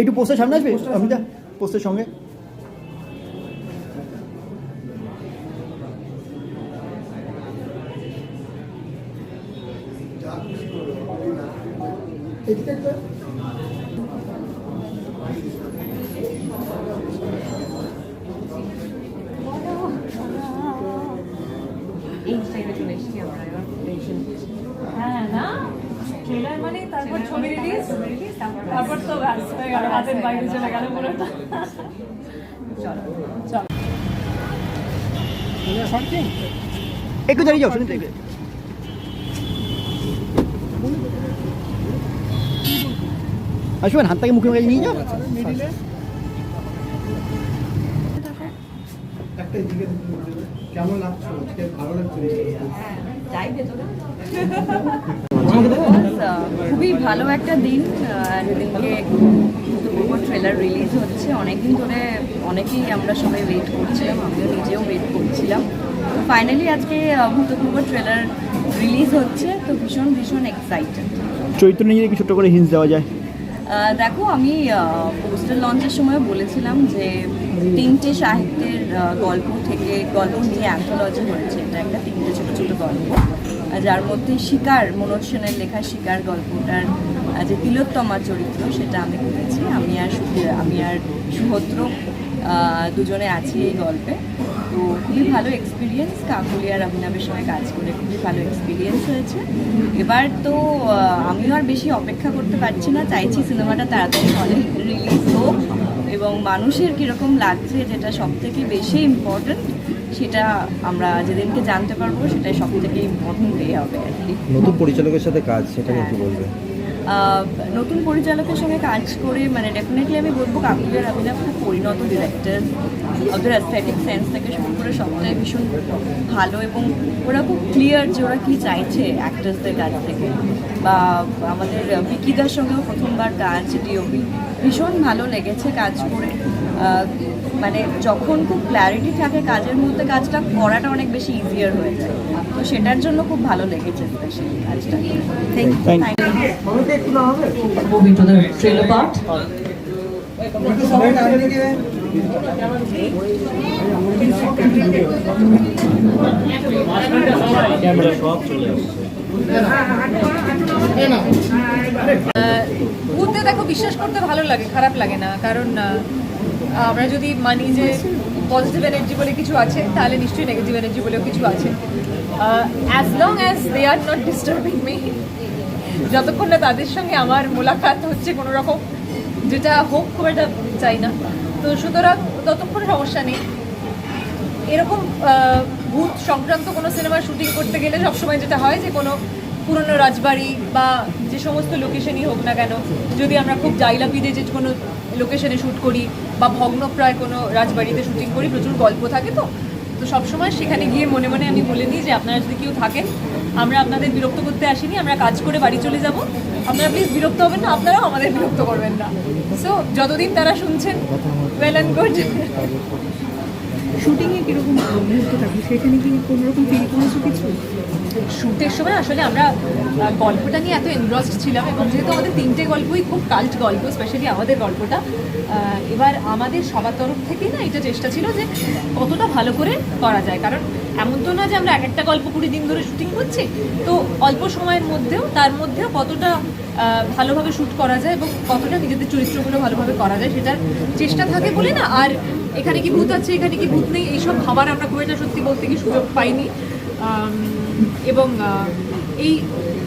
একটু পোস্টের সামনে আসবে? অমিতা পোস্টের সঙ্গে। চলে এসেছি আমরা এবার হ্যাঁ না ট্রেলার মানে তারপর ছবি রিলিজ তারপর তো ব্যাস হয়ে গেল হাতের বাইরে চলে গেল পুরোটা। চলো চল। একটু দাঁড়িয়ে যাও দেখবে আসবেন হাতটাকে মুখে মুখে নিয়ে যাও। কেমন লাগছে? ভালো লাগছে। যাই ভেতরে। খুবই ভালো একটা দিন আহ, যেদিনকে ট্রেলার রিলিজ হচ্ছে। অনেকদিন ধরে অনেকেই আমরা সবাই ওয়েট করছিলাম আমিও নিজেও ওয়েট করছিলাম। ফাইনালি আজকে ভূতপূর্ব ট্রেলার রিলিজ হচ্ছে তো ভীষণ ভীষণ এক্সাইটেড চরিত্র নিয়ে ছোট্ট করে হিন্স দেওয়া যায়? দেখো আমি পোস্টার লঞ্চের সময় বলেছিলাম যে তিনটে সাহিত্যের গল্প থেকে গল্প নিয়ে অ্যান্থোলজি হয়েছে। এটা একটা তিনটে ছোটো ছোটো গল্প। যার মধ্যে শিকার, মনোজ সেনের লেখা শিকার গল্পটার যে তিলোত্তমা চরিত্র সেটা আমি করেছি। আমি আর আমি আর সুভদ্র দুজনে আছি এই গল্পে। তো খুবই ভালো এক্সপিরিয়েন্স কাকুলি আর অভিনবের সঙ্গে কাজ করে খুবই ভালো এক্সপিরিয়েন্স হয়েছে। এবার তো আমিও আর বেশি অপেক্ষা করতে পারছি না। চাইছি সিনেমাটা তাড়াতাড়ি হলে রিলিজ হোক। এবং মানুষের কীরকম লাগছে যেটা সব থেকে বেশি ইম্পর্ট্যান্ট সেটা আমরা যেদিনকে জানতে পারব সেটাই সব থেকে ইম্পর্টেন্ট ডে হবে আর কি। নতুন পরিচালকের সাথে কাজ সেটা কি বলবে? নতুন পরিচালকের সঙ্গে কাজ করে মানে ডেফিনেটলি আমি বলব কাকুলের অভিনয় খুব পরিণত ডিরেক্টর ওদের অ্যাস্থেটিক সেন্স থেকে শুরু করে সবটাই ভীষণ ভালো এবং ওরা খুব ক্লিয়ার যে ওরা কী চাইছে অ্যাক্টার্সদের কাছ থেকে। বা আমাদের বিকিদার সঙ্গেও প্রথমবার কাজ ডিওপি ভীষণ ভালো লেগেছে কাজ করে। মানে যখন খুব ক্ল্যারিটি থাকে কাজের মধ্যে কাজটা করাটা অনেক বেশি ইজিয়ার হয়ে যায়। তো সেটার জন্য খুব ভালো লেগেছে স্পেশালি কাজটা। থ্যাংক ইউ দেখো বিশ্বাস করতে ভালো লাগে খারাপ লাগে না। কারণ আমরা যদি মানি যে পজিটিভ এনার্জি বলে কিছু আছে, তাহলে নিশ্চয়ই নেগেটিভ এনার্জি বলেও কিছু আছে। As long as they are not disturbing me যতক্ষণ না তাদের সঙ্গে আমার মোলাকাত হচ্ছে কোনো রকম যেটা হোক খুব একটা চাই না। তো সুতরাং ততক্ষণ সমস্যা নেই। এরকম ভূত সংক্রান্ত কোনো সিনেমা শুটিং করতে গেলে সবসময় যেটা হয় যে কোনো পুরনো রাজবাড়ি বা যে সমস্ত লোকেশনই হোক না কেন, যদি আমরা খুব জাইলাপিদে যে কোনো লোকেশনে শ্যুট করি বা ভগ্নপ্রায় কোনো রাজবাড়িতে শুটিং করি, প্রচুর গল্প থাকে তো। তো সবসময় সেখানে গিয়ে মনে মনে আমি বলে দিই যে আপনারা যদি কেউ থাকেন, আমরা আপনাদের বিরক্ত করতে আসিনি, আমরা কাজ করে বাড়ি চলে যাব। আপনারা প্লিজ বিরক্ত হবেন না, আপনারাও আমাদের বিরক্ত করবেন না। সো যতদিন তারা শুনছেন ওয়েল অ্যান্ড গুড শুটিংয়ে কীরকম মুহূর্ত থাকে? সেখানে কি কোনো রকম ফিল করেছ কিছু? শুটের সময় আসলে আমরা গল্পটা নিয়ে এত এনগ্রসড ছিলাম এবং যেহেতু আমাদের তিনটে গল্পই খুব কাল্ট গল্প স্পেশালি আমাদের গল্পটা এবার আমাদের সবার তরফ থেকেই না এটা চেষ্টা ছিল যে কতটা ভালো করে করা যায়। কারণ এমন তো না যে আমরা এক একটা গল্প কুড়ি দিন ধরে শুটিং করছি, তো অল্প সময়ের মধ্যেও, তার মধ্যেও কতটা ভালোভাবে শ্যুট করা যায় এবং কতটা নিজেদের চরিত্রগুলো ভালোভাবে করা যায় সেটার চেষ্টা থাকে বলে না। আর এখানে কি ভূত আছে এখানে কি ভূত নেই এইসব ভাবার আমরা খুব একটা সত্যি বলতে কি সুযোগ পাইনি। এবং এই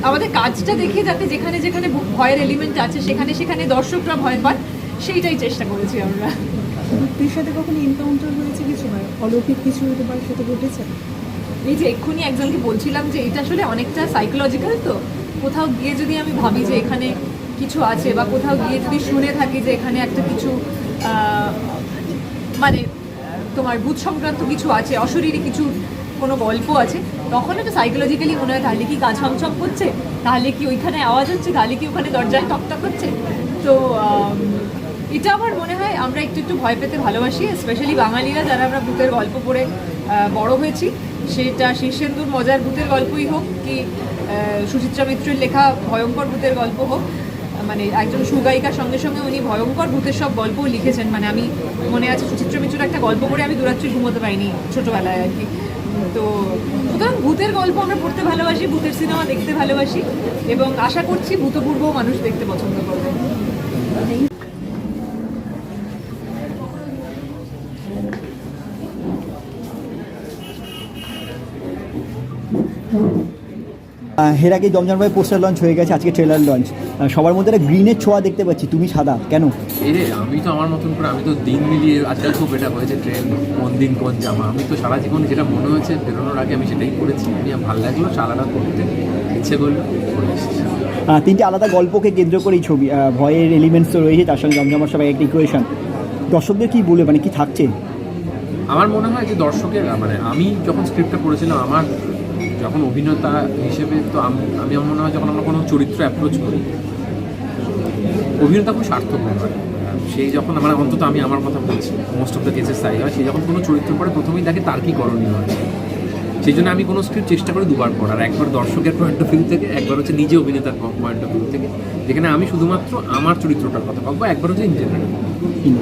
আমাদের কাজটা দেখে যাতে যেখানে যেখানে ভয়ের এলিমেন্ট আছে সেখানে সেখানে দর্শকরা ভয় পায় সেইটাই চেষ্টা করেছি আমরা। ভক্তির সাথে কখনো এনকাউন্টার হয়েছে কিছু নয় অলৌকিক কিছু তোমার সাথে ঘটেছে? এই যে এক্ষুনি একজনকে বলছিলাম যে এটা আসলে অনেকটা সাইকোলজিক্যাল তো। কোথাও গিয়ে যদি আমি ভাবি যে এখানে কিছু আছে বা কোথাও গিয়ে যদি শুনে থাকি যে এখানে একটা কিছু মানে তোমার ভূত সংক্রান্ত কিছু আছে, অশরীরী কিছু কোনো গল্প আছে, তখন এটা সাইকোলজিক্যালি মনে হয় তাহলে কি কাজ ছমছম করছে? তাহলে কি ওইখানে আওয়াজ হচ্ছে? তাহলে কি ওখানে দরজায় টকটক হচ্ছে? তো এটা আমার মনে হয় আমরা একটু একটু ভয় পেতে ভালোবাসি স্পেশালি বাঙালিরা যারা আমরা ভূতের গল্প পড়ে বড় হয়েছি। সেটা শীর্ষেন্দুর মজার ভূতের গল্পই হোক কি সুচিত্রা মিত্রের লেখা ভয়ঙ্কর ভূতের গল্প হোক মানে একজন সুগায়িকার সঙ্গে সঙ্গে উনি ভয়ঙ্কর ভূতের সব গল্পও লিখেছেন। মানে আমি মনে আছে সুচিত্র মিত্র একটা গল্প করে আমি দুরাত্রি ঘুমোতে পাইনি ছোটোবেলায় আর কি। তো সুতরাং ভূতের গল্প আমরা পড়তে ভালোবাসি, ভূতের সিনেমা দেখতে ভালোবাসি এবং আশা করছি ভূতপূর্ব মানুষ দেখতে পছন্দ করবে। এর আগে জমজমভাবে পোস্টার লঞ্চ হয়ে গেছে আজকে ট্রেলার লঞ্চ সবার মধ্যে একটা গ্রিনের ছোঁয়া দেখতে পাচ্ছি তুমি সাদা কেন? এই রে আমি তো আমার মতন করে আমি তো দিন মিলিয়ে আজকাল খুব এটা হয়েছে ট্রেন কোন দিন কোন জামা। আমি তো সারা জীবন যেটা মনে হয়েছে বেরোনোর আগে আমি সেটাই করেছি আমি ভালো লাগল সারাটা করতে ইচ্ছে করল তিনটে আলাদা গল্পকে কেন্দ্র করে এই ছবি ভয়ের এলিমেন্টস তো রয়েছে তার সঙ্গে জমজমার সবাই একটা ইকুয়েশন দর্শকদের কি বলবে মানে কি থাকছে? আমার মনে হয় যে দর্শকের মানে আমি যখন স্ক্রিপ্টটা পড়েছিলাম আমার যখন অভিনেতা হিসেবে তো আমি আমার মনে হয় যখন আমরা কোনো চরিত্র অ্যাপ্রোচ করি, অভিনেতা খুব স্বার্থপর হয়। সেই যখন আমার অন্তত আমি আমার কথা বলছি মোস্ট অফ দ্য কেসেস তাই হয় সেই যখন কোনো চরিত্র পরে প্রথমেই দেখে তার কি করণীয় আছে। সেই জন্য আমি কোনো স্ক্রিপ্ট চেষ্টা করি দুবার পড়ার একবার দর্শকের পয়েন্ট অফ ভিউ থেকে একবার হচ্ছে নিজে অভিনেতার পয়েন্ট অফ ভিউ থেকে। যেখানে আমি শুধুমাত্র আমার চরিত্রটার কথা ভাববো একবার হচ্ছে ইন জেনারেল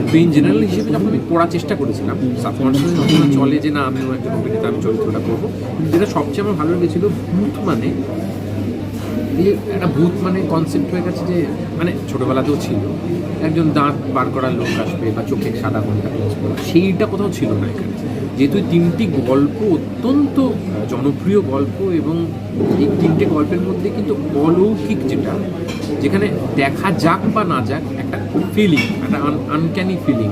তো ইন জেনারেল হিসেবে যখন আমি পড়ার চেষ্টা করেছিলাম সাবকনসিয়াসলি যখন চলে যে না আমিও একজন অভিনেতা আমি চরিত্রটা করব যেটা সবচেয়ে আমার ভালো লেগেছিল ভূত মানে এই একটা ভূত মানে কনসেপ্ট হয়ে গেছে যে মানে ছোটোবেলাতেও ছিল একজন দাঁত বার করার লোক আসবে বা চোখে সাদা কোনটা সেইটা কোথাও ছিল না এখানে। যেহেতু তিনটি গল্প অত্যন্ত জনপ্রিয় গল্প এবং এই তিনটে গল্পের মধ্যে কিন্তু অলৌকিক যেটা, যেখানে দেখা যাক বা না যাক একটা ফিলিং একটা আনক্যানি ফিলিং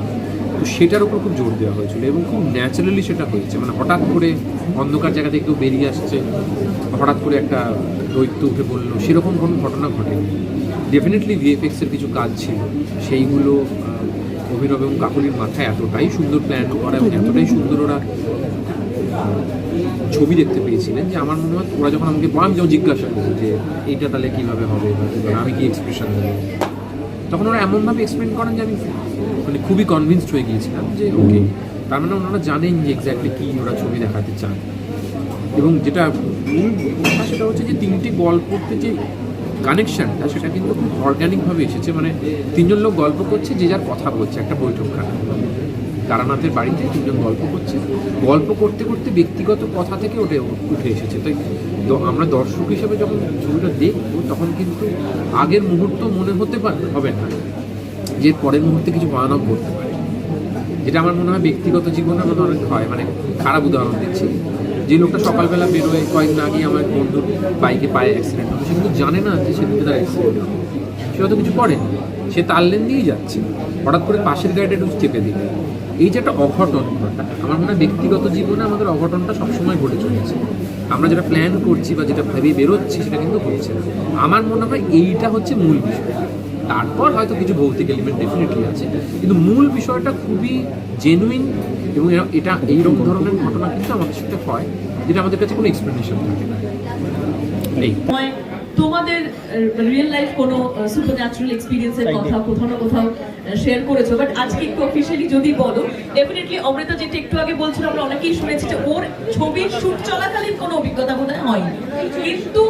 তো সেটার উপর খুব জোর দেওয়া হয়েছিল এবং খুব ন্যাচারালি সেটা হয়েছে। মানে হঠাৎ করে অন্ধকার জায়গা থেকে কেউ বেরিয়ে আসছে, হঠাৎ করে একটা দৈত্য উঠে পড়ল, সেরকম কোনো ঘটনা ঘটেনি। ডেফিনেটলি ভিএফএক্সের কিছু কাজ ছিল। সেইগুলো অভিনব এবং কাকুলির মাথায় এতটাই সুন্দর প্ল্যান করা এবং এতটাই সুন্দর ওরা ছবি দেখতে পেয়েছিলেন যে আমার মনে হয় ওরা যখন আমাকে আমি যখন জিজ্ঞাসা করি যে এইটা তাহলে কীভাবে হবে আমি কি এক্সপ্রেশন দেবো? তখন ওরা এমনভাবে এক্সপ্লেন করেন যে আমি মানে খুবই কনভিন্সড হয়ে গিয়েছিলাম যে ওকে তার মানে ওনারা জানেন যে এক্স্যাক্টলি কী ওরা ছবি দেখাতে চান। এবং যেটা সেটা হচ্ছে যে তিনটি গল্পতে যে কানেকশনটা সেটা কিন্তু অর্গ্যানিকভাবে এসেছে। মানে তিনজন লোক গল্প করছে, যে যার কথা বলছে, একটা বৈঠকখানা। তারানাথের বাড়িতে তিনজন গল্প করছে। গল্প করতে করতে ব্যক্তিগত কথা থেকে ওঠে, উঠে এসেছে। তাই আমরা দর্শক হিসেবে যখন ছবিটা দেখব, তখন কিন্তু আগের মুহূর্ত মনে হতে পারে, হবে না। যে পরের মুহূর্তে কিছু ভয়ানক করতে পারে। যেটা আমার মনে হয় ব্যক্তিগত জীবনে আমাদের অনেক হয়। মানে খারাপ উদাহরণ দিচ্ছি। যে লোকটা সকালবেলা বেরোয়, কয়েকদিন আগে আমার বন্ধুর বাইকে পায়ে অ্যাক্সিডেন্ট হলো। সে কিন্তু জানে না যে সেদিকে তার অ্যাক্সিডেন্ট হলো। সে হয়তো কিছু করেনি সে তার লেন দিয়েই যাচ্ছে। হঠাৎ করে পাশের গাড়িটা একটু চেপে দিল। এই যে একটা অঘটন ঘটা আমার মনে হয় ব্যক্তিগত জীবনে আমাদের অঘটনটা সবসময় ঘটে চলেছে। আমরা যেটা প্ল্যান করছি বা যেটা ভেবে বেরোচ্ছি, সেটা কিন্তু হচ্ছে না। আমার মনে হয় এইটা হচ্ছে মূল বিষয়। তারপর হয়তো কিছু ভৌতিক এলিমেন্ট ডেফিনেটলি আছে। কিন্তু মূল বিষয়টা খুবই জেনুইন এবং এটা এইরকম ধরনের ঘটনা কিন্তু আমাদের সাথে হয় যেটা আমাদের কাছে কোনো এক্সপ্লেনেশন থাকে না। এই। তোমাদের রিয়েল লাইফ কোনো সুপার ন্যাচারাল এক্সপিরিয়েন্সের কথা কোথাও না কোথাও শেয়ার করেছ। বাট আজকে একটু অফিসিয়ালি যদি বলো ডেফিনেটলি অমৃতা যেটা একটু আগে বলছিল আমরা অনেকেই শুনেছি যে ওর ছবির শুট চলাকালীন কোনো অভিজ্ঞতা বোধ হয়নি। কিন্তু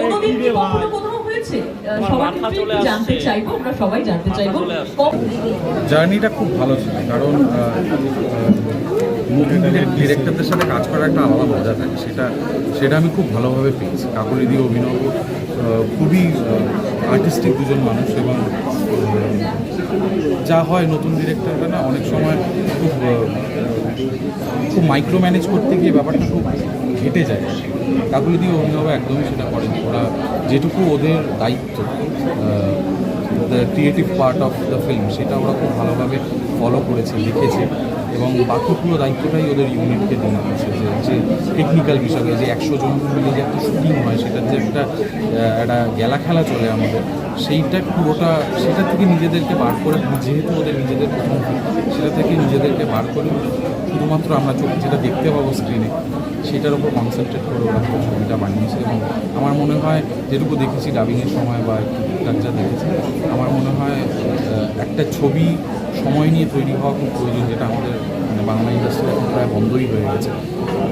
কোনোদিন কখনো কোথাও হয়েছে? আহ, সবার ক্ষেত্রে একটু জানতে চাইব আমরা সবাই জানতে চাইব। জার্নিটা খুব ভালো ছিল কারণ ডিরেক্টরদের সাথে কাজ করার একটা আলাদা মজা থাকে। সেটা সেটা আমি খুব ভালোভাবে পেয়েছি। কাকুলি দিয়ে অভিনব খুবই আর্টিস্টিক দুজন মানুষ এবং যা হয় নতুন ডিরেক্টররা না অনেক সময় খুব খুব মাইক্রো ম্যানেজ করতে গিয়ে ব্যাপারটা খুব ঘেটে যায়। কাকুলি দিয়ে অভিনব একদমই সেটা করেন। ওরা যেটুকু ওদের দায়িত্ব the creative part of the film সেটা ওরা খুব ভালোভাবে ফলো করেছে, লিখেছে এবং বাকি পুরো দায়িত্বটাই ওদের ইউনিটকে দেওয়া হয়েছে যে যে টেকনিক্যাল বিষয়ে, যে একশো জন মিলে যে একটা শুটিং হয়, সেটার যে একটা একটা গেলা খেলা চলে আমাদের। সেইটা পুরোটা, সেটা থেকে নিজেদেরকে বার করে, যেহেতু ওদের নিজেদের সেটা থেকে নিজেদেরকে বার করে শুধুমাত্র আমরা যেটা দেখতে পাবো স্ক্রিনে সেটার উপর কনসেন্ট্রেট করে ওরা ছবিটা বানিয়েছে। এবং আমার মনে হয়, যেটুকু দেখেছি ডাবিংয়ের সময় বা একটু যা দেখেছি, আমার মনে হয় একটা ছবি সময় নিয়ে তৈরি হওয়া খুব প্রয়োজন, যেটা আমাদের মানে বাংলা ইন্ডাস্ট্রি এখন প্রায় বন্ধই হয়ে গেছে।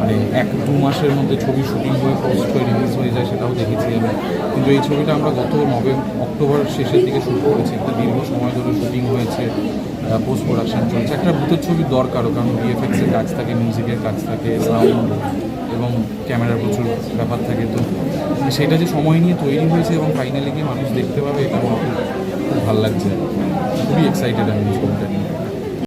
মানে এক, দু মাসের মধ্যে ছবি শুটিং হয়ে পোস্ট হয়ে রিলিজ হয়ে যায়, সেটাও দেখেছি আমি। কিন্তু এই ছবিটা আমরা গত নভেম্বর অক্টোবর শেষের দিকে শুরু করেছে একটা দীর্ঘ সময় ধরে শুটিং হয়েছে পোস্ট প্রোডাকশন চলছে। একটা ভূতের ছবি দরকারও, কারণ ভিএফএক্সের কাজ থাকে মিউজিকের কাজ থাকে সাউন্ড এবং ক্যামেরার প্রচুর ব্যাপার থাকে। তো সেটা যে সময় নিয়ে তৈরি হয়েছে এবং ফাইনালি গিয়ে মানুষ দেখতে পাবে, এটা আমার খুব ভালো লাগছে। খুবই এক্সাইটেড আমি ছবিটা